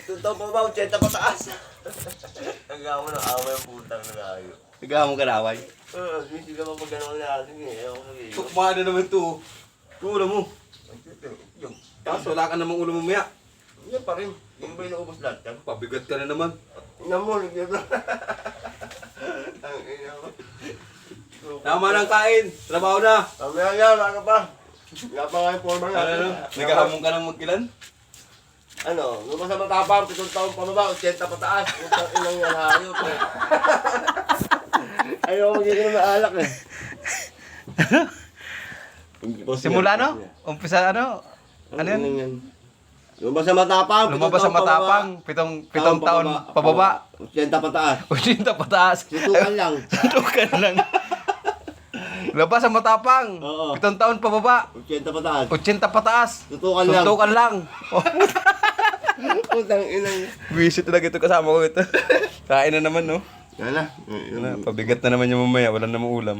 Itong taon pa ba, 80 pataas. Nagawa mo ng away ang putang na kayo. Nagahamon ka na away. Oo, hindi ka pa gano'n natin eh. Ako mag-iyo. Tukma na naman to. Kulo mo. Yung, Kaso wala ka namang ulo mamaya. yan pa rin. Yung ba yung naubos lahat yan? Pabigat ka na naman. Namulog yun. Ang ina mo. Tama ng kain. Trabaho na. Mamaya yan, wala ka pa. Wala pa nga yung forma nga. Ano, ano? Naghahamon ka ng magkilan? Ano, nung sa matapang, pitong taon pa baba, 80 pataas. Utang inang yan, hayop eh. Ayaw magiging na alak eh. Simula no? Umpisa ano? Ano yan? yan? Lumabas sa matapang, pitong Lumabas sa taon pa matapang, pitong, pitong taon pababa. 80 pataas. 80 pataas. Tutukan lang. Tutukan lang. Labas sa matapang. Oo. Pitong taon pababa. 80 pataas. 80 pataas. Tutukan lang. Tutukan lang. Oh, Utang inang. busy talaga ito kasama ko ito. Kain na naman, no? Yan na. Yan na, pabigat na naman yung mamaya. Wala namang ulam.